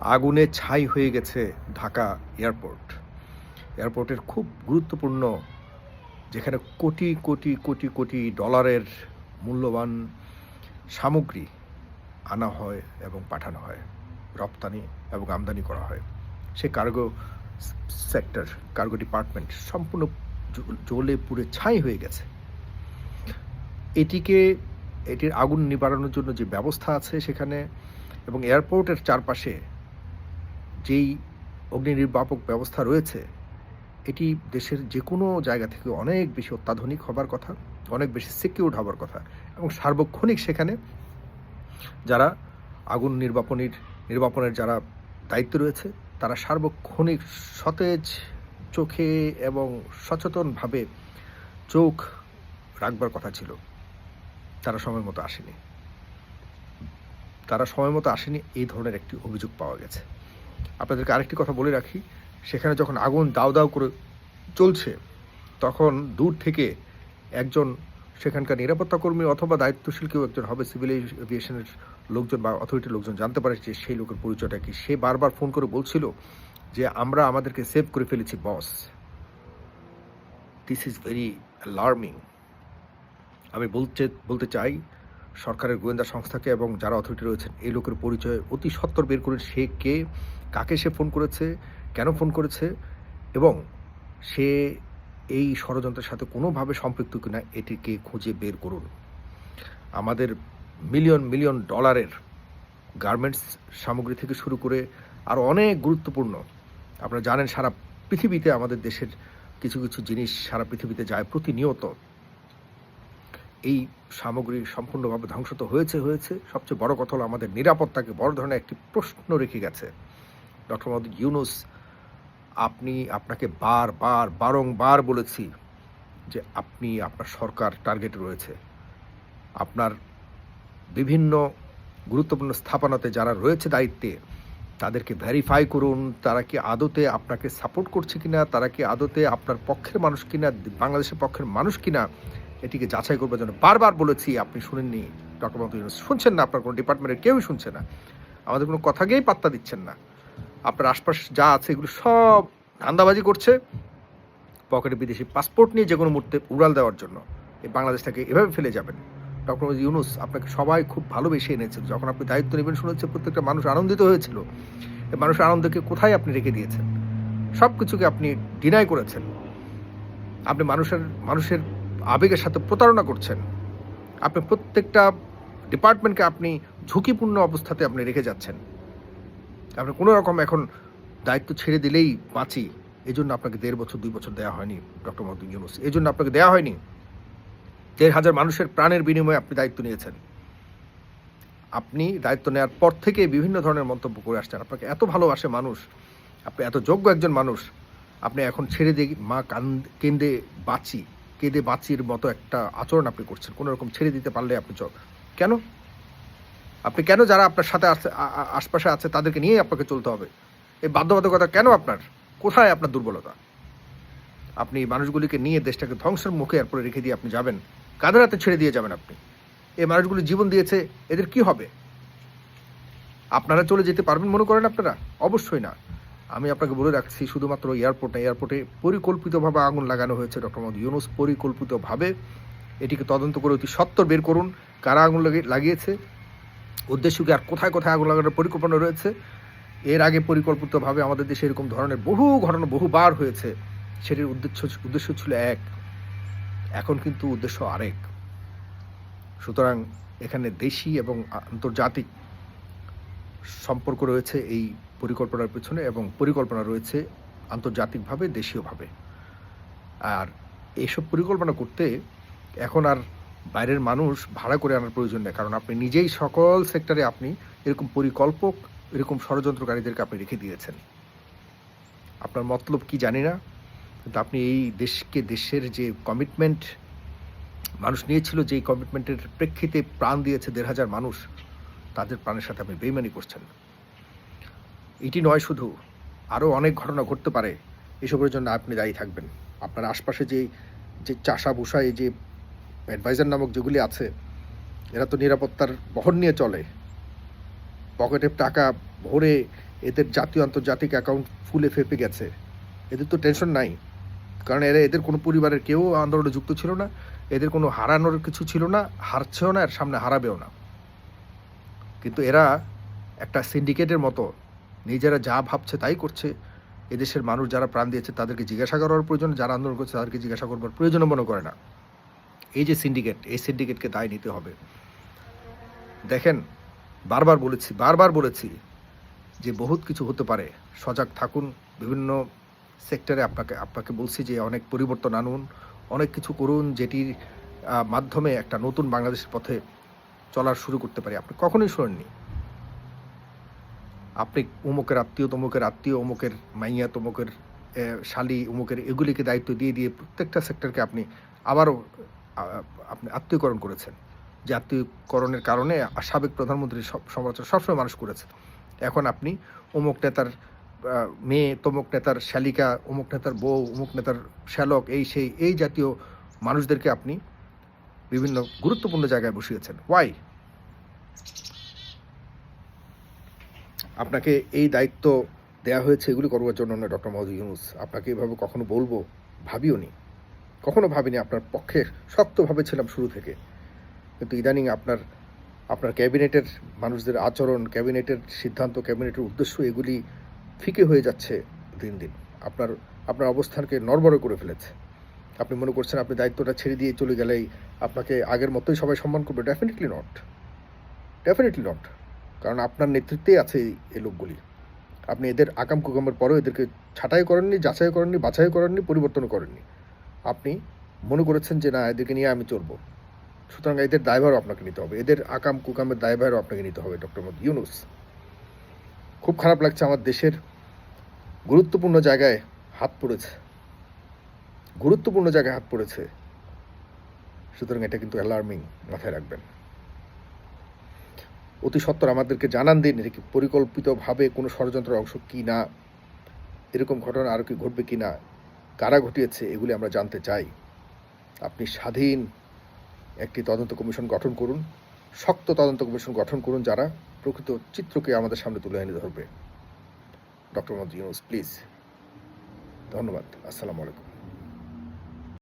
আগুনে ছাই হয়ে গেছে ঢাকা এয়ারপোর্ট। এয়ারপোর্টের খুব গুরুত্বপূর্ণ, যেখানে কোটি কোটি কোটি কোটি ডলারের মূল্যবান সামগ্রী আনা হয় এবং পাঠানো হয়, রপ্তানি এবং আমদানি করা হয়। সে কার্গো সেক্টর, কার্গো ডিপার্টমেন্ট সম্পূর্ণ জ- জ্বলে পুড়ে ছাই হয়ে গেছে। এটিকে, এটির আগুন নিবারণের জন্য যে ব্যবস্থা আছে সেখানে এবং এয়ারপোর্টের চারপাশে যেই অগ্নি নির্বাপক ব্যবস্থা রয়েছে, এটি দেশের যে কোনো জায়গা থেকে অনেক বেশি অত্যাধুনিক হবার কথা, অনেক বেশি সিকিউরড হবার কথা এবং সার্বক্ষণিক সেখানে যারা আগুন নির্বাপনের নির্বাপনের যারা দায়িত্ব রয়েছে, তারা সার্বক্ষণিক সতেজ চোখে এবং সচেতনভাবে চোখ রাখবার কথা ছিল। তারা সময় মতো আসেনি। তারা সময় মতো আসেনি, এই ধরনের একটি অভিযোগ পাওয়া গেছে। আপনাদেরকে আরেকটি কথা বলে রাখি। সেখানে যখন আগুন দাউ দাউ করে চলছে, তখন দূর থেকে একজন সেখানকার নিরাপত্তা কর্মী অথবা দায়িত্বশীল কেউ একজন হবে, সিভিল এভিয়েশনের লোকজন বা অথরিটির লোকজন জানতে পারে যে সেই লোকের পরিচয়টা কি। সে বারবার ফোন করে বলছিল যে, আমরা আমাদেরকে সেভ করে ফেলেছি, boss. This is very alarming আমি বলতে বলতে চাই সরকারের গোয়েন্দা সংস্থাকে এবং যারা অথরিটি রয়েছেন, এই লোকের পরিচয় অতি সত্বর বের করুন সে কে, কাকে সে ফোন করেছে, কেন ফোন করেছে এবং সে এই ষড়যন্ত্রের সাথে কোনোভাবে সম্পৃক্ত কিনা এটিকে খুঁজে বের করুন। আমাদের মিলিয়ন মিলিয়ন ডলারের গার্মেন্টস সামগ্রী থেকে শুরু করে আরও অনেক গুরুত্বপূর্ণ। আপনারা জানেন সারা পৃথিবীতে আমাদের দেশের কিছু কিছু জিনিস সারা পৃথিবীতে যায় প্রতিনিয়ত। এই সামগ্রী সম্পূর্ণভাবে ধ্বংস তো হয়েছে হয়েছে। সবচেয়ে বড় কথা হলো আমাদের নিরাপত্তাকে বড় ধরনের একটি প্রশ্ন রেখে গেছে। ডক্টর মোহাম্মদ ইউনুস, আপনি আপনাকে বার বার, বারংবার বলেছি যে আপনি আপনার সরকার টার্গেটে রয়েছে। আপনার বিভিন্ন গুরুত্বপূর্ণ স্থাপনাতে যারা রয়েছে দায়িত্বে, তাদেরকে ভেরিফাই করুন, তারা কি আদতে আপনাকে সাপোর্ট করছে কিনা, তারা কি আদতে আপনার পক্ষের মানুষ কিনা, বাংলাদেশের পক্ষের মানুষ কিনা এটিকে যাচাই করবার জন্য বারবার বলেছি, আপনি শুনেননি। ডক্টর মোহাম্মদ ইউনুস শুনছেন না? আপনার কোনো ডিপার্টমেন্টের কেউই শুনছে না। আমাদের কোনো কথাকেই পাত্তা দিচ্ছেন না। আপনার আশপাশ যা আছে এগুলো সব ধান্দাবাজি করছে। পকেটে বিদেশি পাসপোর্ট নিয়ে যে কোনো মুহূর্তে উড়াল দেওয়ার জন্য। এই বাংলাদেশটাকে এভাবে ফেলে যাবেন। ডক্টর ইউনুস আপনাকে সবাই খুব ভালোবেসে এনেছিল যখন আপনি দায়িত্ব নেবেন শুনেছে প্রত্যেকটা মানুষ আনন্দিত হয়েছিল। এই মানুষের আনন্দকে কোথায় আপনি রেখে দিয়েছেন? সব কিছুকে আপনি ডিনাই করেছেন। আপনি মানুষের মানুষের আবেগের সাথে প্রতারণা করছেন। আপনি প্রত্যেকটা ডিপার্টমেন্টকে আপনি ঝুঁকিপূর্ণ অবস্থাতে আপনি রেখে যাচ্ছেন। আপনি কোনো রকম এখন দায়িত্ব ছেড়ে দিলেই বাঁচি। এই জন্য আপনাকে দেড় বছর, দুই বছর দেওয়া হয়নি, ডক্টর মোহাম্মদ ইউনুস। এই জন্য আপনাকে দেওয়া হয়নি। দেড় হাজার মানুষের প্রাণের বিনিময়ে আপনি দায়িত্ব নিয়েছেন। আপনি দায়িত্ব নেওয়ার পর থেকে বিভিন্ন ধরনের মন্তব্য করে আসছেন। আপনাকে এত ভালোবাসে মানুষ, আপনি এত যোগ্য একজন মানুষ, আপনি এখন ছেড়ে দিয়ে মা কান কেন্দে বাঁচি। কেঁদে বাঁচির মতো একটা আচরণ আপনি করছেন। কোনো রকম ছেড়ে দিতে পারলে আপনি চল কেন? আপনি কেন যারা আপনার সাথে আশপাশে আছে, তাদেরকে নিয়েই আপনাকে চলতে হবে? এই বাধ্যবাধকতা কেন আপনার? কোথায় আপনার দুর্বলতা? আপনি মানুষগুলিকে নিয়ে দেশটাকে ধ্বংসের মুখে এরপরে রেখে দিয়ে আপনি যাবেন। কাদের হাতে ছেড়ে দিয়ে যাবেন আপনি? এই মানুষগুলি জীবন দিয়েছে, এদের কি হবে? আপনারা চলে যেতে পারবেন মনে করেন আপনারা? অবশ্যই না। আমি আপনাকে বলে রাখছি, শুধুমাত্র এয়ারপোর্ট না এয়ারপোর্টে পরিকল্পিতভাবে আগুন লাগানো হয়েছে ডক্টর মোহাম্মদ ইউনুস। পরিকল্পিতভাবে এটিকে তদন্ত করে অতি সত্তর বের করুন। কারা আগুন লাগি- লাগিয়েছে? উদ্দেশ্য কি আর কোথায় কোথায় আগুন লাগানোর পরিকল্পনা রয়েছে? এর আগে পরিকল্পিতভাবে আমাদের দেশে এরকম ধরনের বহু ঘটনা বহুবার হয়েছে। সেটির উদ্দেশ্য উদ্দেশ্য ছিল এক। এখন কিন্তু উদ্দেশ্য আরেক। সুতরাং এখানে দেশি এবং আন্তর্জাতিক সম্পর্ক রয়েছে এই পরিকল্পনার পেছনে এবং পরিকল্পনা রয়েছে আন্তর্জাতিকভাবে, দেশীয়ভাবে। আর এইসব পরিকল্পনা করতে এখন আর বাইরের মানুষ ভাড়া করে আনার প্রয়োজন নেই, কারণ আপনি নিজেই সকল সেক্টরে আপনি এরকম পরিকল্পক, এরকম ষড়যন্ত্রকারীদেরকে আপনি রেখে দিয়েছেন। আপনার মতলব কি জানি না, কিন্তু আপনি এই দেশকে, দেশের যে কমিটমেন্ট মানুষ নিয়েছিল যেই কমিটমেন্টের প্রেক্ষিতে প্রাণ দিয়েছে দেড় হাজার মানুষ, তাদের প্রাণের সাথে আপনি বেইমানি করছেন। এটি নয় শুধু, আরও অনেক ঘটনা ঘটতে পারে। এসবের জন্য আপনি দায়ী থাকবেন। আপনার আশপাশে যে যে চাষা বুসা এই যে অ্যাডভাইজার নামক যেগুলি আছে, এরা তো নিরাপত্তার বহন নিয়ে চলে। পকেটে টাকা ভরে এদের জাতীয় আন্তর্জাতিক অ্যাকাউন্ট ফুলে ফেপে গেছে। এদের তো টেনশন নাই, কারণ এরা এদের কোনো পরিবারের কেউ আন্দোলনে যুক্ত ছিল না, এদের কোনো হারানোর কিছু ছিল না, হারছেও না, এর সামনে হারাবেও না। কিন্তু এরা একটা সিন্ডিকেটের মতো নিজেরা যা ভাবছে তাই করছে। এদেশের মানুষ যারা প্রাণ দিয়েছে তাদেরকে জিজ্ঞাসা করার প্রয়োজন, যারা আন্দোলন করছে তাদেরকে জিজ্ঞাসা করবার প্রয়োজনও মনে করে না। এই যে সিন্ডিকেট এই সিন্ডিকেটকে দায় নিতে হবে। দেখেন, বারবার বলেছি বারবার বলেছি যে বহুত কিছু হতে পারে। সজাগ থাকুন, বিভিন্ন সেক্টরে আপনাকে আপনাকে বলছি যে অনেক পরিবর্তন আনুন, অনেক কিছু করুন যেটির মাধ্যমে একটা নতুন বাংলাদেশের পথে চলার শুরু করতে পারি। আপনি কখনোই শোনেননি। আপনি উমুকের আত্মীয়, তমুকের আত্মীয় অমুকের মাইয়া, তমুকের শালি, উমুকের এগুলিকে দায়িত্ব দিয়ে দিয়ে প্রত্যেকটা সেক্টরকে আপনি আবারও আপনি আত্মীয়করণ করেছেন। যে আত্মীয়করণের কারণে সাবেক প্রধানমন্ত্রী সব সমালোচনা সবসময় মানুষ করেছে এখন আপনি অমুক নেতার মেয়ে, তমুক নেতার শালিকা অমুক নেতার বউ অমুক নেতার শ্যালক, এই সেই, এই জাতীয় মানুষদেরকে আপনি বিভিন্ন গুরুত্বপূর্ণ জায়গায় বসিয়েছেন। ওয়াই আপনাকে এই দায়িত্ব দেয়া হয়েছে এগুলি করবার জন্য না, ডক্টর মোহাম্মদ ইউনুস। আপনাকে এভাবে কখনো বলব? ভাবিও নি। কখনো ভাবিনি, আপনার পক্ষে শক্তভাবে ছিলাম শুরু থেকে। কিন্তু ইদানিং আপনার আপনার ক্যাবিনেটের মানুষদের আচরণ, ক্যাবিনেটের সিদ্ধান্ত, ক্যাবিনেটের উদ্দেশ্য এগুলি ফিকে হয়ে যাচ্ছে দিন দিন। আপনার আপনার অবস্থানকে নড়বড় করে ফেলেছে। আপনি মনে করছেন আপনি দায়িত্বটা ছেড়ে দিয়ে চলে গেলেই আপনাকে আগের মতোই সবাই সম্মান করবে? ডেফিনেটলি নট ডেফিনেটলি নট কারণ আপনার নেতৃত্বেই আছে এই- লোকগুলি। আপনি এদের আকাম কুকামের পরেও এদেরকে ছাঁটাই করেননি, যাচাই করেননি, বাছাই করেননি পরিবর্তন করেননি। আপনি মনে করেছেন যে, না, এদেরকে নিয়ে আমি চলবো। সুতরাং এদের দায়ভারও আপনাকে নিতে হবে। এদের আকাম কুকামের দায়ভারও আপনাকে নিতে হবে, ডক্টর মোহাম্মদ ইউনুস। খুব খারাপ লাগছে আমার দেশের গুরুত্বপূর্ণ জায়গায় হাত পড়েছে। গুরুত্বপূর্ণ জায়গায় হাত পড়েছে। সুতরাং এটা কিন্তু অ্যালার্মিং মাথায় রাখবেন। অতি সত্বর আমাদেরকে জানান দিন এটা কি পরিকল্পিতভাবে কোনো ষড়যন্ত্রের অংশ কি না, এরকম ঘটনা আরও কি ঘটবে কি না, কারা ঘটিয়েছে এগুলি আমরা জানতে চাই। আপনি স্বাধীন একটি তদন্ত কমিশন গঠন করুন, শক্ত তদন্ত কমিশন গঠন করুন যারা প্রকৃত চিত্রকে আমাদের সামনে তুলে এনে ধরবে। Doctor Mohammad Yunus, please. ধন্যবাদ। আসসালামু আলাইকুম।